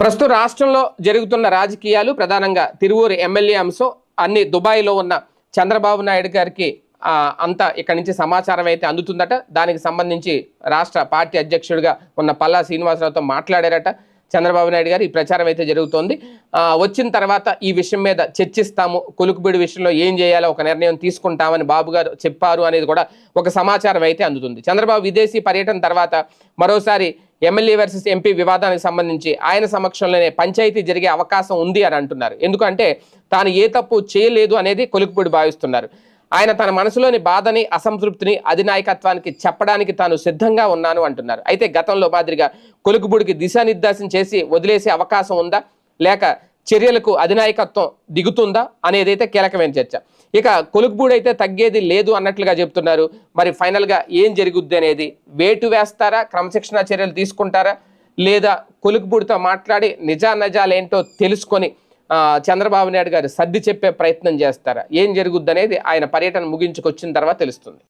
ప్రస్తుతం రాష్ట్రంలో జరుగుతున్న రాజకీయాలు ప్రధానంగా తిరువూరు ఎమ్మెల్యే అంశం అన్ని దుబాయ్లో ఉన్న చంద్రబాబు నాయుడు గారికి అంతా ఇక్కడి నుంచి సమాచారం అయితే అందుతుందట. దానికి సంబంధించి రాష్ట్ర పార్టీ అధ్యక్షుడిగా ఉన్న పల్లా శ్రీనివాసరావుతో మాట్లాడారట చంద్రబాబు నాయుడు గారు. ఈ ప్రచారం అయితే జరుగుతోంది. వచ్చిన తర్వాత ఈ విషయం మీద చర్చిస్తాము. కొలుకుబిడి విషయంలో ఏం చేయాలో ఒక నిర్ణయం తీసుకుంటామని బాబు గారు చెప్పారు అనేది కూడా ఒక సమాచారం అయితే అందుతుంది. చంద్రబాబు విదేశీ పర్యటన తర్వాత మరోసారి ఎమ్మెల్యే వర్సెస్ ఎంపీ వివాదానికి సంబంధించి ఆయన సమక్షంలోనే పంచాయతీ జరిగే అవకాశం ఉంది అని అంటున్నారు. ఎందుకంటే తాను ఏ తప్పు చేయలేదు అనేది కొలికిపూడి భావిస్తున్నారు. ఆయన తన మనసులోని బాధని అసంతృప్తిని అధినాయకత్వానికి చెప్పడానికి తాను సిద్ధంగా ఉన్నాను అంటున్నారు. అయితే గతంలో మాదిరిగా కొలుకుబుడికి దిశానిర్దేశం చేసి వదిలేసే అవకాశం ఉందా? లేక చర్యలకు అధినాయకత్వం దిగుతుందా అనేది అయితే కీలకమైన చర్చ. ఇక కొలుకుబూడి అయితే తగ్గేది లేదు అన్నట్లుగా చెప్తున్నారు. మరి ఫైనల్గా ఏం జరుగుద్ది అనేది వేటు వేస్తారా? క్రమశిక్షణ చర్యలు తీసుకుంటారా? లేదా కొలుకుబూడితో మాట్లాడి నిజానిజాలేంటో తెలుసుకొని చంద్రబాబు నాయుడు గారు సర్ది చెప్పే ప్రయత్నం చేస్తారా? ఏం జరుగుద్ది అనేది ఆయన పర్యటన ముగించుకొచ్చిన తర్వాత తెలుస్తుంది.